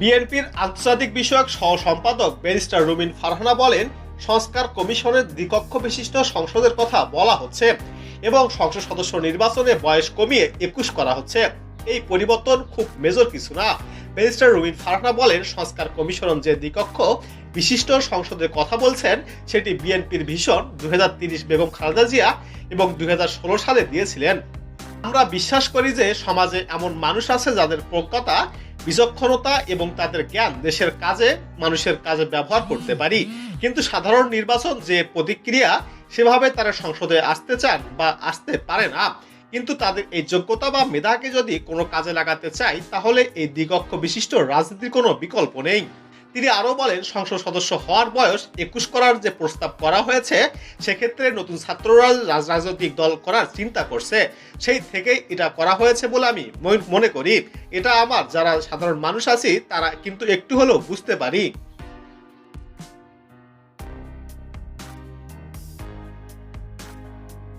বিএনপির আন্তর্জাতিক বিষয়ক সহ সম্পাদক ব্যারিস্টার রুমিন ফারহানা বলেন, সংস্কার কমিশনের দ্বিকক্ষ বিশিষ্ট সংসদের কথা বলা হচ্ছে এবং সংসদ সদস্য নির্বাচনে বয়স কমিয়ে একুশ করা হচ্ছে। এই পরিবর্তন খুব মেজর কিছু না। ব্যারিস্টার রুমিন ফারহানা বলেন, সংস্কার কমিশন যে দ্বিকক্ষ বিশিষ্ট সংসদের কথা বলছেন, সেটি বিএনপির ভীষণ। দু হাজার তিরিশ বেগম খালেদা জিয়া এবং দুই হাজার ষোলো সালে দিয়েছিলেন। আমরা বিশ্বাস করি যে সমাজে এমন মানুষ আছে যাদের প্রজ্ঞতা, বিচক্ষণতা এবং তাদের জ্ঞান দেশের কাজে, মানুষের কাজে ব্যবহার করতে পারি। কিন্তু সাধারণ নির্বাচন যে প্রতিক্রিয়া, সেভাবে তারা সংসদে আসতে চান বা আসতে পারে না। কিন্তু তাদের এই যোগ্যতা বা মেধাকে যদি কোনো কাজে লাগাতে চাই, তাহলে এই দ্বিগক্ষ বিশিষ্ট রাজনীতির কোনো বিকল্প নেই। তিনি আরও বলেন, সংসদ সদস্য হওয়ার বয়স একুশ করার যে প্রস্তাব করা হয়েছে, সেক্ষেত্রে নতুন ছাত্ররা রাজনৈতিক দল করার চিন্তা করছে। সেই থেকেই এটা করা হয়েছে বলে আমি মনে- করি। এটা আমার যারা সাধারণ মানুষ আছি, তারা কিন্তু একটু হলেও বুঝতে পারি।